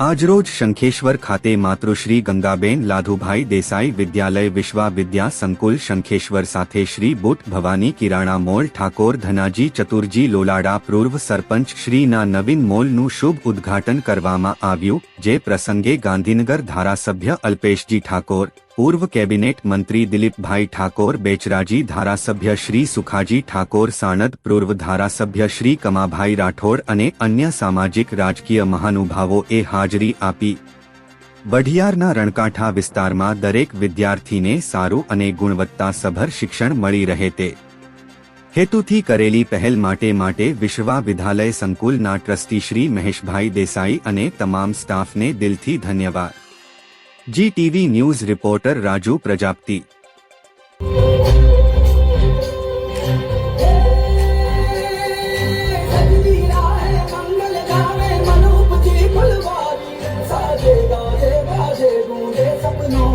આજરોજ શંખેશ્વર ખાતે માતૃશ્રી ગંગાબેન લાધુભાઈ દેસાઈ વિદ્યાલય વિશ્વાવિદ્યા સંકુલ શંખેશ્વર સાથે શ્રી બુટ ભવાની કિરાણા મોલ, ઠાકોર ધનાજી ચતુરજી લોલાડા પૂર્વ સરપંચ શ્રીના નવીન મોલનું શુભ ઉદ્ઘાટન કરવામાં આવ્યું, જે પ્રસંગે ગાંધીનગર ધારાસભ્ય અલ્પેશજી ઠાકોર પૂર્વ કેબિનેટ મંત્રી દિલીપભાઈ ઠાકોર, બેચરાજી ધારાસભ્ય શ્રી સુખાજી ઠાકોર, સાણદ પૂર્વ ધારાસભ્ય શ્રી કમાભાઈ રાઠોડ અને અન્ય સામાજિક રાજકીય મહાનુભાવોએ હાજરી આપી. બઢિયારના રણકાંઠા વિસ્તારમાં દરેક વિદ્યાર્થીને સારું અને ગુણવત્તાસભર શિક્ષણ મળી રહે તે હેતુથી કરેલી પહેલ માટે માટે વિશ્વા વિદ્યાલય સંકુલના ટ્રસ્ટી શ્રી મહેશભાઈ દેસાઈ અને તમામ સ્ટાફને દિલથી ધન્યવાદ. GTV news reporter Raju Prajapati सपनों